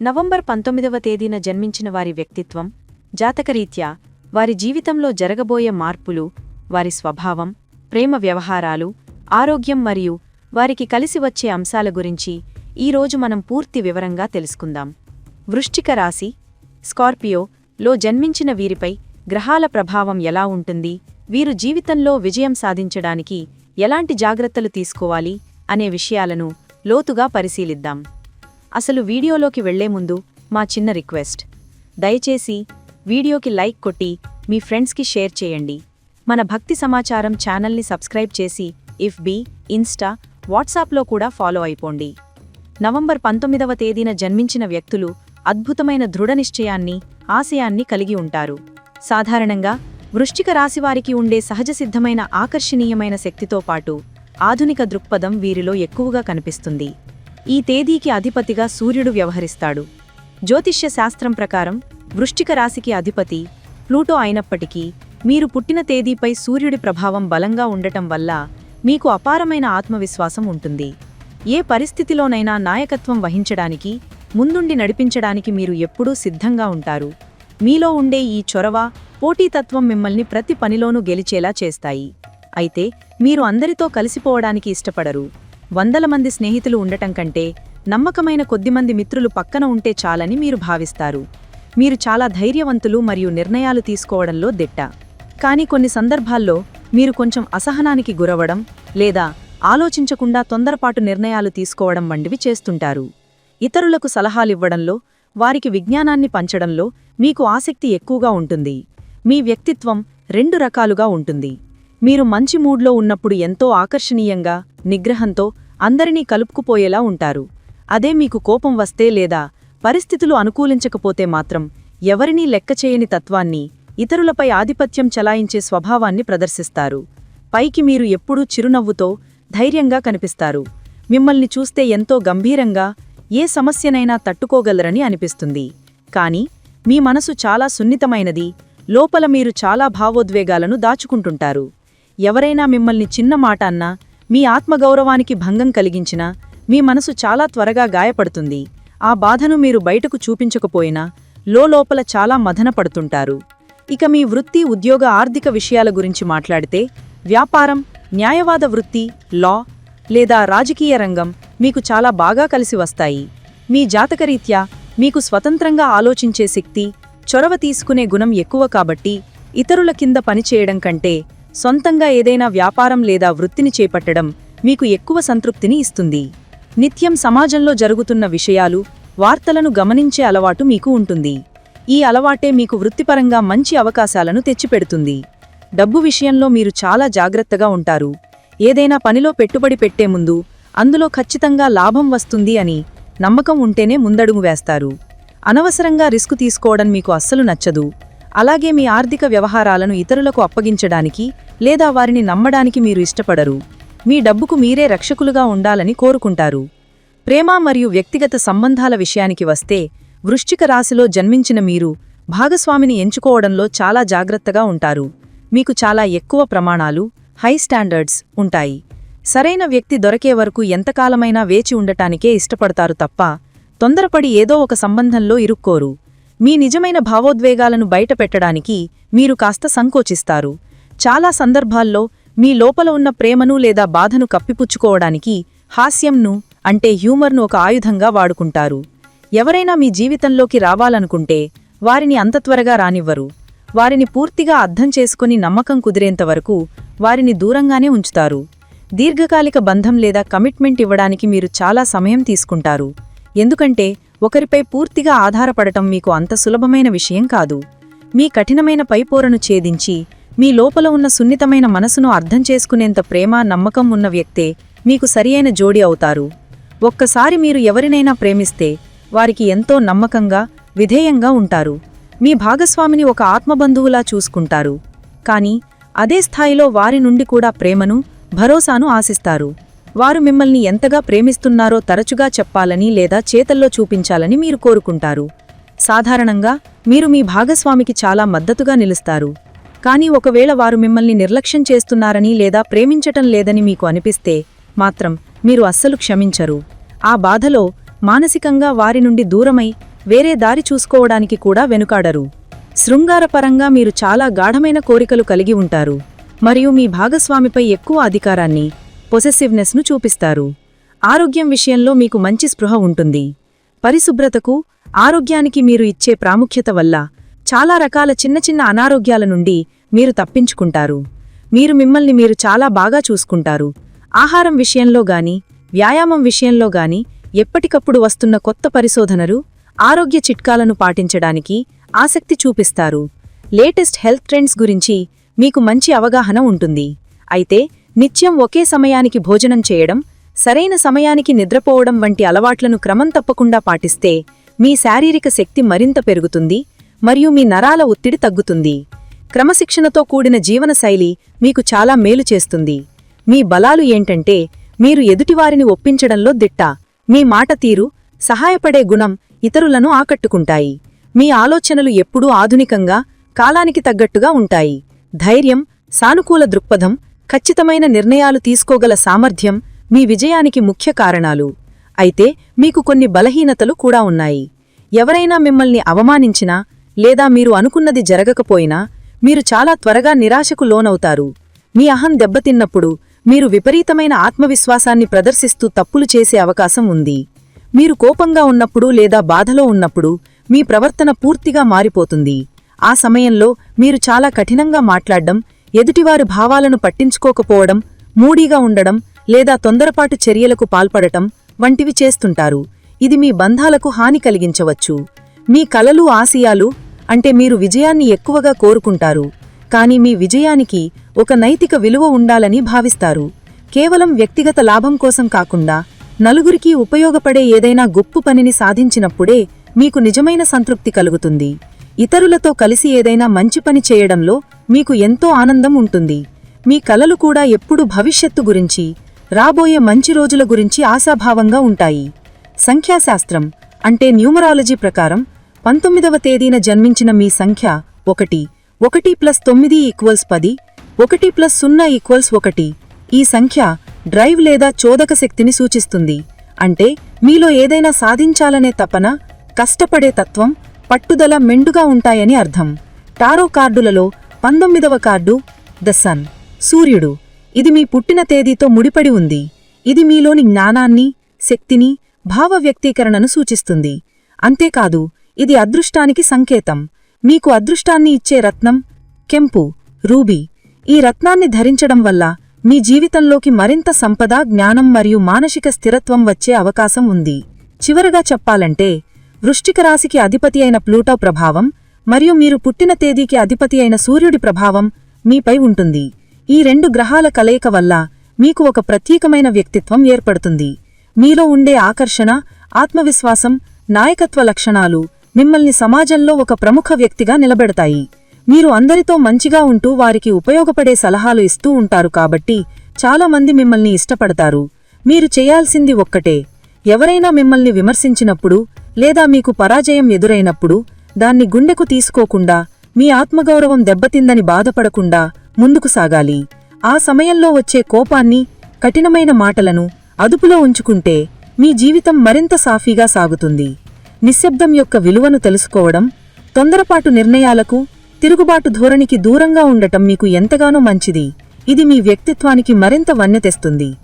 November పంతొమ్మిదవ తేదీన జన్మించిన వారి వ్యక్తిత్వం జాతకరీత్యా వారి జీవితంలో జరగబోయే మార్పులు వారి స్వభావం ప్రేమ వ్యవహారాలు ఆరోగ్యం మరియు వారికి కలిసి వచ్చే అంశాల గురించి ఈరోజు మనం పూర్తి వివరంగా తెలుసుకుందాం. వృష్టిక రాశి స్కార్పియో లో జన్మించిన వీరిపై గ్రహాల ప్రభావం ఎలా ఉంటుంది వీరు జీవితంలో విజయం సాధించడానికి ఎలాంటి జాగ్రత్తలు తీసుకోవాలి అనే విషయాలను లోతుగా పరిశీలిద్దాం. అసలు వీడియోలోకి వెళ్ళే ముందు మా చిన్న రిక్వెస్ట్. దయచేసి వీడియోకి లైక్ కొట్టి మీ ఫ్రెండ్స్కి షేర్ చేయండి. మన భక్తి సమాచారం ఛానల్ని సబ్స్క్రైబ్ చేసి ఇఫ్ బి ఇన్స్టా వాట్సాప్లో కూడా ఫాలో అయిపోండి. నవంబర్ పంతొమ్మిదవ తేదీన జన్మించిన వ్యక్తులు అద్భుతమైన దృఢనిశ్చయాన్ని ఆశయాన్ని కలిగి ఉంటారు. సాధారణంగా వృష్టిక రాశివారికి ఉండే సహజసిద్ధమైన ఆకర్షణీయమైన శక్తితో పాటు ఆధునిక దృక్పథం వీరిలో ఎక్కువగా కనిపిస్తుంది. ఈ తేదీకి అధిపతిగా సూర్యుడు వ్యవహరిస్తాడు. జ్యోతిష్య శాస్త్రం ప్రకారం వృష్టిక రాశికి అధిపతి ప్లూటో అయినప్పటికీ మీరు పుట్టిన తేదీపై సూర్యుడి ప్రభావం బలంగా ఉండటం వల్ల మీకు అపారమైన ఆత్మవిశ్వాసం ఉంటుంది. ఏ పరిస్థితిలోనైనా నాయకత్వం వహించడానికి ముందుండి నడిపించడానికి మీరు ఎప్పుడూ సిద్ధంగా ఉంటారు. మీలో ఉండే ఈ చొరవ పోటీతత్వం మిమ్మల్ని ప్రతి పనిలోనూ గెలిచేలా చేస్తాయి. అయితే మీరు అందరితో కలిసిపోవడానికి ఇష్టపడరు. వందల మంది స్నేహితులు ఉండటం కంటే నమ్మకమైన కొద్దిమంది మిత్రులు పక్కన ఉంటే చాలని మీరు భావిస్తారు. మీరు చాలా ధైర్యవంతులు మరియు నిర్ణయాలు తీసుకోవడంలో దిట్ట. కానీ కొన్ని సందర్భాల్లో మీరు కొంచెం అసహనానికి గురవడం లేదా ఆలోచించకుండా తొందరపాటు నిర్ణయాలు తీసుకోవడం వంటివి చేస్తుంటారు. ఇతరులకు సలహాలివ్వడంలో వారికి విజ్ఞానాన్ని పంచడంలో మీకు ఆసక్తి ఎక్కువగా ఉంటుంది. మీ వ్యక్తిత్వం రెండు రకాలుగా ఉంటుంది. మీరు మంచి మూడ్లో ఉన్నప్పుడు ఎంతో ఆకర్షణీయంగా నిగ్రహంతో అందరినీ కలుపుకుపోయేలా ఉంటారు. అదే మీకు కోపం వస్తే లేదా పరిస్థితులు అనుకూలించకపోతే మాత్రం ఎవరినీ లెక్కచేయని తత్వాన్ని ఇతరులపై ఆధిపత్యం చలాయించే స్వభావాన్ని ప్రదర్శిస్తారు. పైకి మీరు ఎప్పుడూ చిరునవ్వుతో ధైర్యంగా కనిపిస్తారు. మిమ్మల్ని చూస్తే ఎంతో గంభీరంగా ఏ సమస్యనైనా తట్టుకోగలరని అనిపిస్తుంది. కాని మీ మనసు చాలా సున్నితమైనది లోపల మీరు చాలా భావోద్వేగాలను దాచుకుంటుంటారు. ఎవరైనా మిమ్మల్ని చిన్న మాట అన్నా మీ ఆత్మగౌరవానికి భంగం కలిగించినా మీ మనసు చాలా త్వరగా గాయపడుతుంది. ఆ బాధను మీరు బయటకు చూపించకపోయినా లోపల చాలా మదనపడుతుంటారు ఇక మీ వృత్తి ఉద్యోగ ఆర్థిక విషయాల గురించి మాట్లాడితే వ్యాపారం న్యాయవాద వృత్తి లా లేదా రాజకీయ రంగం మీకు చాలా బాగా కలిసి వస్తాయి. మీ జాతకరీత్యా మీకు స్వతంత్రంగా ఆలోచించే శక్తి చొరవ తీసుకునే గుణం ఎక్కువ కాబట్టి ఇతరుల కింద పనిచేయడం కంటే సొంతంగా ఏదైనా వ్యాపారం లేదా వృత్తిని చేపట్టడం మీకు ఎక్కువ సంతృప్తిని ఇస్తుంది. నిత్యం సమాజంలో జరుగుతున్న విషయాలు వార్తలను గమనించే అలవాటు మీకు ఉంటుంది. ఈ అలవాటే మీకు వృత్తిపరంగా మంచి అవకాశాలను తెచ్చిపెడుతుంది. డబ్బు విషయంలో మీరు చాలా జాగ్రత్తగా ఉంటారు. ఏదైనా పనిలో పెట్టుబడి పెట్టే ముందు అందులో ఖచ్చితంగా లాభం వస్తుంది అని నమ్మకం ఉంటేనే ముందడుగు వేస్తారు. అనవసరంగా రిస్క్ తీసుకోవడం మీకు అస్సలు నచ్చదు. అలాగే మీ ఆర్థిక వ్యవహారాలను ఇతరులకు అప్పగించడానికి లేదా వారిని నమ్మడానికి మీరు ఇష్టపడరు. మీ డబ్బుకు మీరే రక్షకులుగా ఉండాలని కోరుకుంటారు. ప్రేమ మరియు వ్యక్తిగత సంబంధాల విషయానికి వస్తే వృశ్చిక రాశిలో జన్మించిన మీరు భాగస్వామిని ఎంచుకోవడంలో చాలా జాగ్రత్తగా ఉంటారు. మీకు చాలా ఎక్కువ ప్రమాణాలు హై స్టాండర్డ్స్ ఉంటాయి. సరైన వ్యక్తి దొరకే వరకు ఎంతకాలమైనా వేచి ఉండటానికే ఇష్టపడతారు తప్ప తొందరపడి ఏదో ఒక సంబంధంలో ఇరుక్కోరు. మీ నిజమైన భావోద్వేగాలను బయటపెట్టడానికి మీరు కాస్త సంకోచిస్తారు. చాలా సందర్భాల్లో మీ లోపల ఉన్న ప్రేమను లేదా బాధను కప్పిపుచ్చుకోవడానికి హాస్యంను అంటే హ్యూమర్ను ఒక ఆయుధంగా వాడుకుంటారు. ఎవరైనా మీ జీవితంలోకి రావాలనుకుంటే వారిని అంత త్వరగా రానివ్వరు. వారిని పూర్తిగా అర్థం చేసుకుని నమ్మకం కుదిరేంతవరకు వారిని దూరంగానే ఉంచుతారు. దీర్ఘకాలిక బంధం లేదా కమిట్మెంట్ ఇవ్వడానికి మీరు చాలా సమయం తీసుకుంటారు. ఎందుకంటే ఒకరిపై పూర్తిగా ఆధారపడటం మీకు అంత సులభమైన విషయం కాదు. మీ కఠినమైన పైపోరను ఛేదించి మీ లోపల ఉన్న సున్నితమైన మనసును అర్థం చేసుకునేంత ప్రేమ నమ్మకం ఉన్న వ్యక్తే మీకు సరియైన జోడి అవుతారు. ఒక్కసారి మీరు ఎవరినైనా ప్రేమిస్తే వారికి ఎంతో నమ్మకంగా విధేయంగా ఉంటారు. మీ భాగస్వామిని ఒక ఆత్మబంధువులా చూసుకుంటారు. కాని అదే స్థాయిలో వారి నుండి కూడా ప్రేమను భరోసాను ఆశిస్తారు. వారు మిమ్మల్ని ఎంతగా ప్రేమిస్తున్నారో తరచుగా చెప్పాలని లేదా చేతల్లో చూపించాలని మీరు కోరుకుంటారు. సాధారణంగా మీరు మీ భాగస్వామికి చాలా మద్దతుగా నిలుస్తారు. కానీ ఒకవేళ వారు మిమ్మల్ని నిర్లక్ష్యం చేస్తున్నారని లేదా ప్రేమించటం లేదని మీకు అనిపిస్తే మాత్రం మీరు అస్సలు క్షమించరు. ఆ బాధలో మానసికంగా వారి నుండి దూరమై వేరే దారి చూసుకోవడానికి కూడా వెనుకాడరు. శృంగారపరంగా మీరు చాలా గాఢమైన కోరికలు కలిగి ఉంటారు. మరియు మీ భాగస్వామిపై ఎక్కువ అధికారాన్ని పొసెసివ్నెస్ను చూపిస్తారు. ఆరోగ్యం విషయంలో మీకు మంచి స్పృహ ఉంటుంది. పరిశుభ్రతకు ఆరోగ్యానికి మీరు ఇచ్చే ప్రాముఖ్యత వల్ల చాలా రకాల చిన్న చిన్న అనారోగ్యాల నుండి మీరు తప్పించుకుంటారు. మీరు మిమ్మల్ని మీరు చాలా బాగా చూసుకుంటారు. ఆహారం విషయంలో గాని వ్యాయామం విషయంలో గాని ఎప్పటికప్పుడు వస్తున్న కొత్త పరిశోధనలు ఆరోగ్య చిట్కాలను పాటించడానికి ఆసక్తి చూపిస్తారు. లేటెస్ట్ హెల్త్ ట్రెండ్స్ గురించి మీకు మంచి అవగాహన ఉంటుంది. అయితే నిత్యం ఒకే సమయానికి భోజనం చేయడం సరైన సమయానికి నిద్రపోవడం వంటి అలవాట్లను క్రమం తప్పకుండా పాటిస్తే మీ శారీరక శక్తి మరింత పెరుగుతుంది మరియు మీ నరాల ఒత్తిడి తగ్గుతుంది. క్రమశిక్షణతో కూడిన జీవనశైలి మీకు చాలా మేలు చేస్తుంది. మీ బలాలు ఏంటంటే మీరు ఎదుటివారిని ఒప్పించడంలో దిట్ట. మీ మాట తీరు సహాయపడే గుణం ఇతరులను ఆకట్టుకుంటాయి. మీ ఆలోచనలు ఎప్పుడూ ఆధునికంగా కాలానికి తగ్గట్టుగా ఉంటాయి. ధైర్యం సానుకూల దృక్పథం ఖచ్చితమైన నిర్ణయాలు తీసుకోగల సామర్థ్యం మీ విజయానికి ముఖ్య కారణాలు. అయితే మీకు కొన్ని బలహీనతలు కూడా ఉన్నాయి. ఎవరైనా మిమ్మల్ని అవమానించినా లేదా మీరు అనుకున్నది జరగకపోయినా మీరు చాలా త్వరగా నిరాశకు లోనవుతారు. మీ అహం దెబ్బతిన్నప్పుడు మీరు విపరీతమైన ఆత్మవిశ్వాసాన్ని ప్రదర్శిస్తూ తప్పులు చేసే అవకాశం ఉంది. మీరు కోపంగా ఉన్నప్పుడు లేదా బాధలో ఉన్నప్పుడు మీ ప్రవర్తన పూర్తిగా మారిపోతుంది. ఆ సమయంలో మీరు చాలా కఠినంగా మాట్లాడడం ఎదుటివారి భావాలను పట్టించుకోకపోవడం మూడీగా ఉండడం లేదా తొందరపాటు చర్యలకు పాల్పడటం వంటివి చేస్తుంటారు. ఇది మీ బంధాలకు హాని కలిగించవచ్చు. మీ కలలు ఆశయాలు అంటే మీరు విజయాన్ని ఎక్కువగా కోరుకుంటారు. కానీ మీ విజయానికి ఒక నైతిక విలువ ఉండాలని భావిస్తారు. కేవలం వ్యక్తిగత లాభం కోసం కాకుండా నలుగురికి ఉపయోగపడే ఏదైనా గొప్ప పనిని సాధించినప్పుడే మీకు నిజమైన సంతృప్తి కలుగుతుంది. ఇతరులతో కలిసి ఏదైనా మంచి పని చేయడంలో మీకు ఎంతో ఆనందం ఉంటుంది. మీ కలలు కూడా ఎప్పుడు భవిష్యత్తు గురించి రాబోయే మంచి రోజుల గురించి ఆశాభావంగా ఉంటాయి. సంఖ్యాశాస్త్రం అంటే న్యూమరాలజీ ప్రకారం పంతొమ్మిదవ తేదీన జన్మించిన మీ సంఖ్య ఒకటి. ఒకటి ప్లస్ తొమ్మిది ఈక్వల్స్ పది. ఒకటి ప్లస్ సున్నా ఈక్వల్స్ ఒకటి. ఈ సంఖ్య డ్రైవ్ లేదా చోదక శక్తిని సూచిస్తుంది. అంటే మీలో ఏదైనా సాధించాలనే తపన కష్టపడే తత్వం పట్టుదల మెండుగా ఉంటాయని అర్థం. టారో కార్డులలో పంతొమ్మిదవ కార్డు ద సన్ సూర్యుడు. ఇది మీ పుట్టిన తేదీతో ముడిపడి ఉంది. ఇది మీలోని జ్ఞానాన్ని శక్తిని భావ వ్యక్తీకరణను సూచిస్తుంది. అంతేకాదు ఇది అదృష్టానికి సంకేతం. మీకు అదృష్టాన్ని ఇచ్చే రత్నం కెంపు రూబీ. ఈ రత్నాన్ని ధరించడం వల్ల మీ జీవితంలోకి మరింత సంపద జ్ఞానం మరియు మానసిక స్థిరత్వం వచ్చే అవకాశం ఉంది. చివరగా చెప్పాలంటే వృష్టిక రాశికి అధిపతి అయిన ప్లూటో ప్రభావం మరియు మీరు పుట్టిన తేదీకి అధిపతి అయిన సూర్యుడి ప్రభావం మీపై ఉంటుంది. ఈ రెండు గ్రహాల కలయిక వల్ల మీకు ఒక ప్రత్యేకమైన వ్యక్తిత్వం ఏర్పడుతుంది. మీలో ఉండే ఆకర్షణ ఆత్మవిశ్వాసం నాయకత్వ లక్షణాలు మిమ్మల్ని సమాజంలో ఒక ప్రముఖ వ్యక్తిగా నిలబెడతాయి. మీరు అందరితో మంచిగా ఉంటూ వారికి ఉపయోగపడే సలహాలు ఇస్తూ ఉంటారు కాబట్టి చాలామంది మిమ్మల్ని ఇష్టపడతారు. మీరు చేయాల్సింది ఒక్కటే. ఎవరైనా మిమ్మల్ని విమర్శించినప్పుడు లేదా మీకు పరాజయం ఎదురైనప్పుడు దాన్ని గుండెకు తీసుకోకుండా మీ ఆత్మగౌరవం దెబ్బతిందని బాధపడకుండా ముందుకు సాగాలి. ఆ సమయంలో వచ్చే కోపాన్ని కఠినమైన మాటలను అదుపులో ఉంచుకుంటే మీ జీవితం మరింత సాఫీగా సాగుతుంది. నిశ్శబ్దం యొక్క విలువను తెలుసుకోవడం తొందరపాటు నిర్ణయాలకు తిరుగుబాటు ధోరణికి దూరంగా ఉండటం మీకు ఎంతగానో మంచిది. ఇది మీ వ్యక్తిత్వానికి మరింత వన్నె తెస్తుంది.